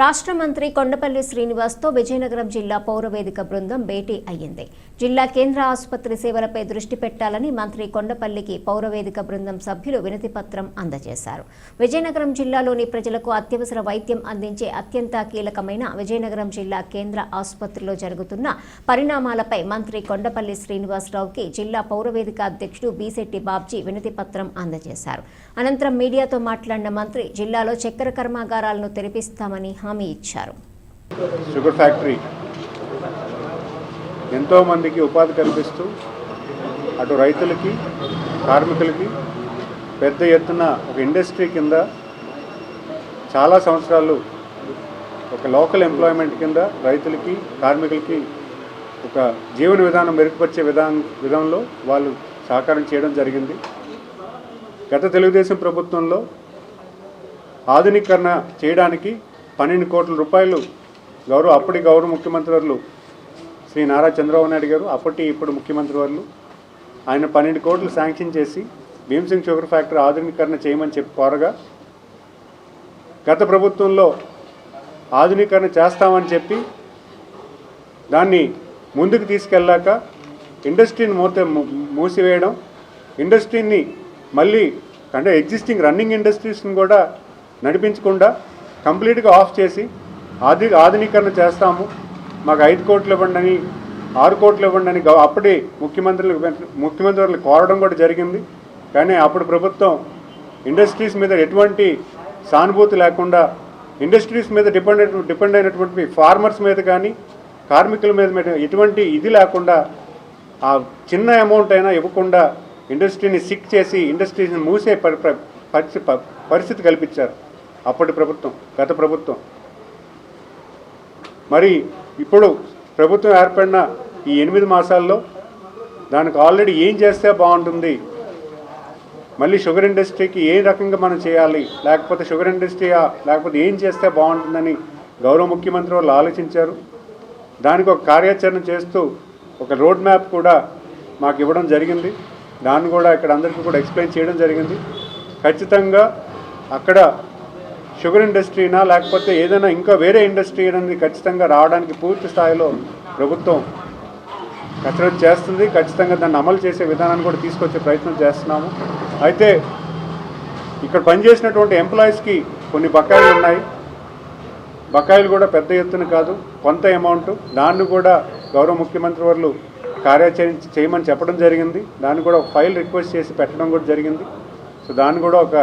రాష్ట్ర మంత్రి కొండపల్లి శ్రీనివాస్తో విజయనగరం జిల్లా పౌరవేదిక బృందం భేటీ అయ్యింది. జిల్లా కేంద్ర ఆసుపత్రి సేవలపై దృష్టి పెట్టాలని మంత్రి కొండపల్లికి పౌరవేదిక బృందం సభ్యులు వినతిపత్రం అందజేశారు. విజయనగరం జిల్లాలోని ప్రజలకు అత్యవసర వైద్యం అందించే అత్యంత కీలకమైన విజయనగరం జిల్లా కేంద్ర ఆసుపత్రిలో జరుగుతున్న పరిణామాలపై మంత్రి కొండపల్లి శ్రీనివాసరావుకి జిల్లా పౌరవేదిక అధ్యక్షుడు బీశెట్టి బాబ్జీ వినతిపత్రం అందజేశారు. అనంతరం మీడియాతో మాట్లాడిన మంత్రి జిల్లాలో చక్కెర కర్మాగారాలను తెరిపిస్తామని హామీ ఇచ్చారు. Sugar factory. ఎంతోమందికి ఉపాధి కల్పిస్తూ అటు రైతులకి కార్మికులకి పెద్ద ఎత్తున ఒక ఇండస్ట్రీ కింద చాలా సంవత్సరాలు ఒక లోకల్ ఎంప్లాయ్మెంట్ కింద రైతులకి కార్మికులకి ఒక జీవన విధానం మెరుగుపరిచే విధానం విధంలో వాళ్ళు సహకారం చేయడం జరిగింది. గత తెలుగుదేశం ప్రభుత్వంలో ఆధునీకరణ చేయడానికి పన్నెండు కోట్ల రూపాయలు గౌరవ అప్పటి గౌరవ ముఖ్యమంత్రి వర్లు శ్రీ నారా చంద్రబాబు నాయుడు గారు అప్పటి ఇప్పుడు ముఖ్యమంత్రి వర్లు ఆయన పన్నెండు కోట్లు శాంక్షన్ చేసి భీమసింగ్ షుగర్ ఫ్యాక్టరీ ఆధునీకరణ చేయమని చెప్పి కోరగా గత ప్రభుత్వంలో ఆధునీకరణ చేస్తామని చెప్పి దాన్ని ముందుకు తీసుకెళ్ళాక ఇండస్ట్రీని మూత మూసివేయడం ఇండస్ట్రీని మళ్ళీ అంటే ఎగ్జిస్టింగ్ రన్నింగ్ ఇండస్ట్రీస్ని కూడా నడిపించకుండా కంప్లీట్గా ఆఫ్ చేసి ఆధు ఆధునీకరణ చేస్తాము. మాకు ఐదు కోట్లు ఇవ్వండి ఆరు కోట్లు ఇవ్వండి అని గవ- అప్పటి ముఖ్యమంత్రులు ముఖ్యమంత్రులు కోరడం కూడా జరిగింది. కానీ అప్పుడు ప్రభుత్వం ఇండస్ట్రీస్ మీద ఎటువంటి సానుభూతి లేకుండా ఇండస్ట్రీస్ మీద డిపెండ్ డిపెండ్ అయినటువంటి ఫార్మర్స్ మీద కానీ కార్మికుల మీద మీద ఎటువంటి ఇది లేకుండా ఆ చిన్న అమౌంట్ అయినా ఇవ్వకుండా ఇండస్ట్రీని సిక్ చేసి ఇండస్ట్రీని మూసే పరిస్థితి పరిస్థితి కల్పించారు. అప్పటి ప్రభుత్వం గత ప్రభుత్వం. మరి ఇప్పుడు ప్రభుత్వం ఏర్పడిన ఈ ఎనిమిది మాసాల్లో దానికి ఆల్రెడీ ఏం చేస్తే బాగుంటుంది? మళ్ళీ షుగర్ ఇండస్ట్రీకి ఏ రకంగా మనం చేయాలి? లేకపోతే షుగర్ ఇండస్ట్రీయా లేకపోతే ఏం చేస్తే బాగుంటుందని గౌరవ ముఖ్యమంత్రి వాళ్ళు ఆలోచించారు. దానికి ఒక కార్యాచరణ చేస్తూ ఒక రోడ్ మ్యాప్ కూడా మాకు ఇవ్వడం జరిగింది. దాన్ని కూడా ఇక్కడ అందరికీ కూడా ఎక్స్ప్లెయిన్ చేయడం జరిగింది. ఖచ్చితంగా అక్కడ షుగర్ ఇండస్ట్రీనా లేకపోతే ఏదైనా ఇంకా వేరే ఇండస్ట్రీ అనేది ఖచ్చితంగా రావడానికి పూర్తి స్థాయిలో ప్రభుత్వం కసరత్తు చేస్తుంది. ఖచ్చితంగా దాన్ని అమలు చేసే విధానాన్ని కూడా తీసుకొచ్చే ప్రయత్నం చేస్తున్నాము. అయితే ఇక్కడ పనిచేసినటువంటి ఎంప్లాయీస్కి కొన్ని బకాయిలు ఉన్నాయి. బకాయిలు కూడా పెద్ద ఎత్తున కాదు కొంత అమౌంట్. దాన్ని కూడా గౌరవ ముఖ్యమంత్రి వారు కార్యాచరణ చేయమని చెప్పడం జరిగింది. దాన్ని కూడా ఒక ఫైల్ రిక్వెస్ట్ చేసి పెట్టడం కూడా జరిగింది. సో దాన్ని కూడా ఒక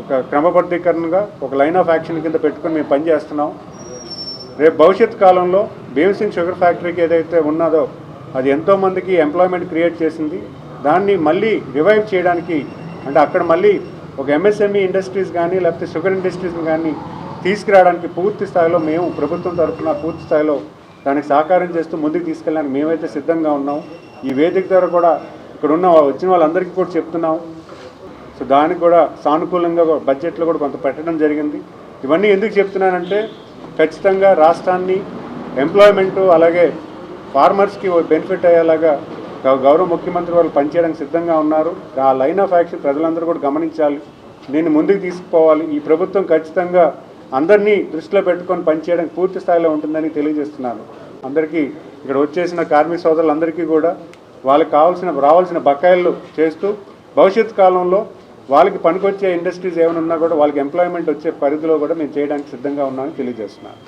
ఒక క్రమబద్ధీకరణగా ఒక లైన్ ఆఫ్ యాక్షన్ కింద పెట్టుకొని మేము పనిచేస్తున్నాం రేపు భవిష్యత్ కాలంలో భీమసింగ్ షుగర్ ఫ్యాక్టరీకి ఏదైతే ఉన్నదో అది ఎంతోమందికి ఎంప్లాయ్మెంట్ క్రియేట్ చేసింది. దాన్ని మళ్ళీ రివైవ్ చేయడానికి అంటే అక్కడ మళ్ళీ ఒక ఎంఎస్ఎంఈ ఇండస్ట్రీస్ కానీ లేకపోతే షుగర్ ఇండస్ట్రీస్ కానీ తీసుకురావడానికి పూర్తి స్థాయిలో మేము ప్రభుత్వం తరఫున పూర్తి స్థాయిలో దానికి సహకారం చేస్తూ ముందుకు తీసుకెళ్ళడానికి మేమైతే సిద్ధంగా ఉన్నాం. ఈ వేదిక ద్వారా కూడా ఇక్కడ ఉన్న వచ్చిన వాళ్ళందరికీ కూడా చెప్తున్నాం. సో దానికి కూడా సానుకూలంగా బడ్జెట్లో కూడా కొంత పెట్టడం జరిగింది. ఇవన్నీ ఎందుకు చెప్తున్నానంటే ఖచ్చితంగా రాష్ట్రాన్ని ఎంప్లాయ్మెంటు అలాగే ఫార్మర్స్కి బెనిఫిట్ అయ్యేలాగా గౌరవ ముఖ్యమంత్రి వాళ్ళు పనిచేయడానికి సిద్ధంగా ఉన్నారు. ఆ లైన్ ఆఫ్ యాక్షన్ ప్రజలందరూ కూడా గమనించాలి. నేను ముందుకు తీసుకుపోవాలి. ఈ ప్రభుత్వం ఖచ్చితంగా అందరినీ దృష్టిలో పెట్టుకొని పనిచేయడానికి పూర్తి స్థాయిలో ఉంటుందని తెలియజేస్తున్నాను. అందరికీ ఇక్కడ వచ్చేసిన కార్మిక సోదరులందరికీ కూడా వాళ్ళకి కావాల్సిన రావాల్సిన బకాయిలు చేస్తూ భవిష్యత్ కాలంలో వాళ్ళకి పనికొచ్చే ఇండస్ట్రీస్ ఏమైనా ఉన్నా కూడా వాళ్ళకి ఎంప్లాయ్మెంట్ వచ్చే పరిధిలో కూడా మేము చేయడానికి సిద్ధంగా ఉన్నామని తెలియజేస్తున్నాను.